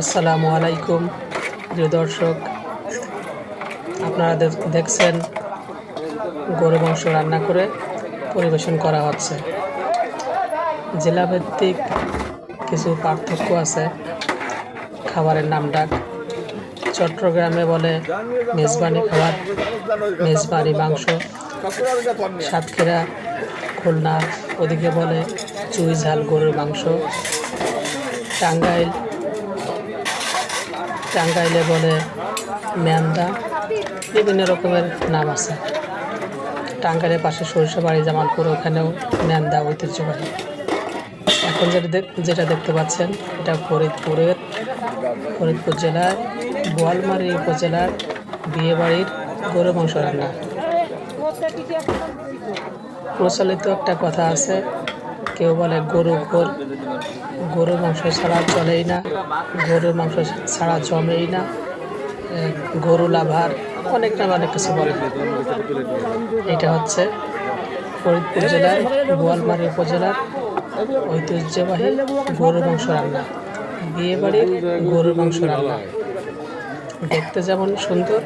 আসসালামু আলাইকুম, প্রিয় দর্শক। আপনারা দেখছেন, গরু, মাংস রান্না করে পরিবেশন করা হচ্ছে। জেলাভিত্তিক কিছু পার্থক্য আছে। খাবারের নাম ডাক চট্টগ্রামে বলে মেজবানি খাবার, মেজবানি মাংস। সাতক্ষীরা, খুলনা, ওদিকে বলে চুই ঝাল গরুর মাংস। টাঙ্গাইল টাঙ্গাইলে বলে ম্যান্দা। বিভিন্ন রকমের নাম আছে। টাঙ্গাইলের পাশে সরিষাবাড়ি জামালপুর, ওখানেও ম্যান্দা ঐতিহ্যবাহী। এখন যেটা যেটা দেখতে পাচ্ছেন, এটা ফরিদপুরের ফরিদপুর জেলার বোয়ালমারী উপজেলার বিয়েবাড়ির গরু মাংস রান্না। প্রচলিত একটা কথা আছে, কেউ বলে গরু ঘোর। গরুর মাংস ছাড়া চলেই না। গরুর মাংস ছাড়া জমেই না। গরু লাভার অনেক নাম অনেক কিছু বলে। এটা হচ্ছে ফরিদপুর জেলার বোয়ালমারী উপজেলার ঐতিহ্যবাহী গরুর মাংস রান্না। বিয়ে বাড়ির গরুর মাংস রান্না। দেখতে যেমন সুন্দর